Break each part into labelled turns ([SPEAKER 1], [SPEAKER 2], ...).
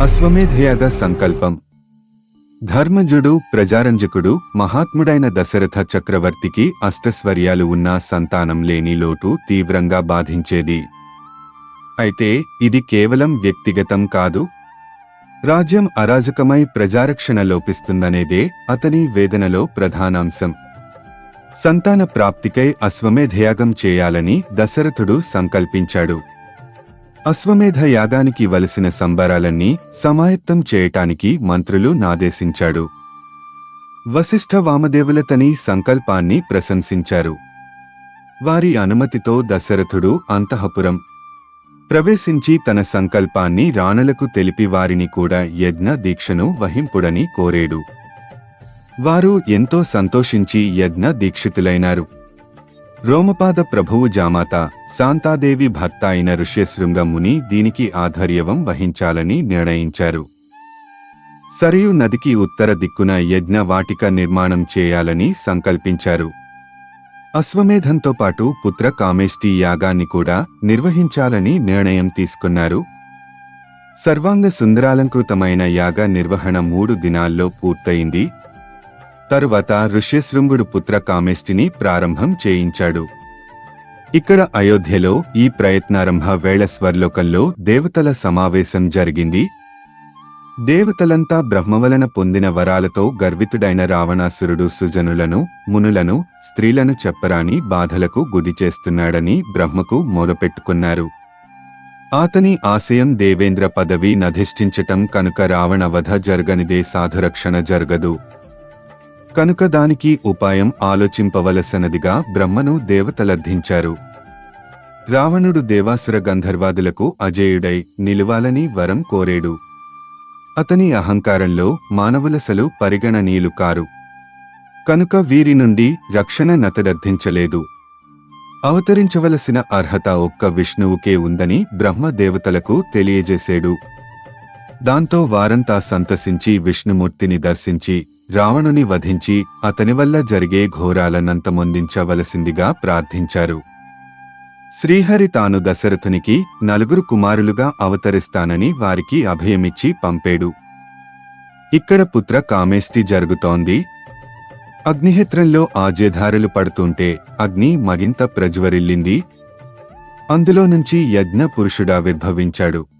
[SPEAKER 1] అశ్వమేధయాగ సంకల్పం. ధర్మజుడు ప్రజారంజకుడు మహాత్ముడైన దశరథ చక్రవర్తికి అష్టస్వర్యాలు ఉన్న సంతానం లేని లోటు తీవ్రంగా బాధించేది. అయితే ఇది కేవలం వ్యక్తిగతం కాదు. రాజ్యం అరాజకమై ప్రజారక్షణ లోపిస్తుందనేదే అతని వేదనలో ప్రధానాంశం. సంతాన ప్రాప్తికై అశ్వమేధయాగం చేయాలని దశరథుడు సంకల్పించాడు. అశ్వమేధ యాగానికి వలసిన సంబరాలన్నీ సమాయత్తం చేయటానికి మంత్రులు నాదేశించాడు. వశిష్ఠ వామదేవులతని సంకల్పాన్ని ప్రశంసించారు. వారి అనుమతితో దశరథుడు అంతఃపురం ప్రవేశించి తన సంకల్పాన్ని రాణులకు తెలిపి వారిని కూడా యజ్ఞ దీక్షను వహింపుడని కోరేడు. వారు ఎంతో సంతోషించి యజ్ఞ దీక్షితులైనారు. రోమపాద ప్రభువు జామాత శాంతాదేవి భర్త అయిన ఋష్యశృంగ ముని దీనికి ఆధర్యవం వహించాలని నిర్ణయించారు. సరియు నదికి ఉత్తర దిక్కున యజ్ఞ వాటిక నిర్మాణం చేయాలని సంకల్పించారు. అశ్వమేధంతో పాటు పుత్ర కామేష్టి యాగాన్ని కూడా నిర్వహించాలని నిర్ణయం తీసుకున్నారు. సర్వాంగ సుందరాలంకృతమైన యాగ నిర్వహణ మూడు దినాల్లో పూర్తయింది. తరువాత ఋష్యశృంగుడు పుత్ర కామేష్టిని ప్రారంభం చేయించాడు. ఇక్కడ అయోధ్యలో ఈ ప్రయత్నారంభ వేళ స్వర్లోకంలో దేవతల సమావేశం జరిగింది. దేవతలంతా బ్రహ్మవలన పొందిన వరాలతో గర్వితుడైన రావణాసురుడు సుజనులను మునులను స్త్రీలను చెప్పరాని బాధలకు గుది చేస్తున్నాడని బ్రహ్మకు మొదపెట్టుకున్నారు అతని ఆశయం దేవేంద్ర పదవి నధిష్ఠించటం కనుక రావణ వధ జరగనిదే సాధురక్షణ జరగదు. కనుక దానికి ఉపాయం ఆలోచింపవలసనదిగా బ్రహ్మను దేవతలర్థించారు. రావణుడు దేవాసుర గంధర్వాదులకు అజేయుడై నిలువాలని వరం కోరేడు. అతని అహంకారంలో మానవులసలు పరిగణనీయులు కారు. కనుక వీరి నుండి రక్షణ నతడర్థించలేదు అవతరించవలసిన అర్హత ఒక్క విష్ణువుకే ఉందని బ్రహ్మ దేవతలకు తెలియజేశాడు దాంతో వారంతా సంతసించి విష్ణుమూర్తిని దర్శించి రావణుని వధించి అతని వల్ల జరిగే ఘోరాలనంతమొందించవలసిందిగా ప్రార్థించారు. శ్రీహరి తాను దశరథునికి నలుగురు కుమారులుగా అవతరిస్తానని వారికి అభయమిచ్చి పంపేడు. ఇక్కడ పుత్ర కామేష్టి జరుగుతోంది. అగ్నిహిత్రంలో ఆజ్యధారలు పడుతుంటే అగ్ని మగింత ప్రజ్వరిల్లింది. అందులో నుంచి యజ్ఞ పురుషుడావిర్భవించాడు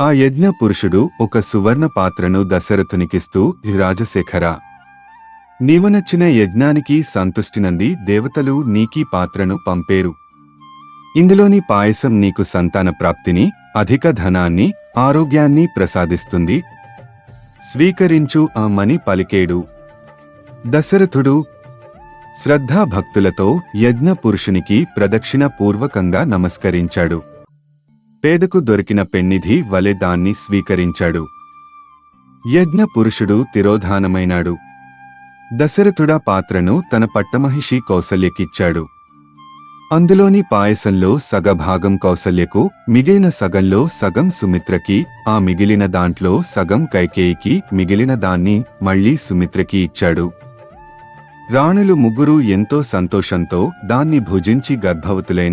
[SPEAKER 1] ఆ యజ్ఞ పురుషుడు ఒక సువర్ణ పాత్రను దశరథునికిస్తూ రాజశేఖర నీవనొచ్చిన యజ్ఞానికి సంతుష్టినంది దేవతలు నీకీ పాత్రను పంపేరు. ఇందులోని పాయసం నీకు సంతాన ప్రాప్తిని అధిక ధనాన్ని ఆరోగ్యాన్ని ప్రసాదిస్తుంది. స్వీకరించు ఆ పలికేడు దశరథుడు శ్రద్ధాభక్తులతో యజ్ఞ పురుషునికి ప్రదక్షిణ పూర్వకంగా నమస్కరించాడు. పేదకు దొరికిన పెన్నిధి వలె దాన్ని స్వీకరించాడు. యజ్ఞ పురుషుడు తిరోధానమైనాడు. దశరథుడా పాత్రను తన పట్టమహిషి కౌసల్యకిచ్చాడు. అందులోని పాయసంలో సగభాగం కౌసల్యకు మిగిలిన సగంలో సగం సుమిత్రకి ఆ మిగిలిన దాంట్లో సగం కైకేయికి మిగిలిన దాన్ని మళ్ళీ సుమిత్రకి ఇచ్చాడు. రాణులు ముగ్గురు ఎంతో సంతోషంతో దాన్ని భుజించి గర్భవతులైన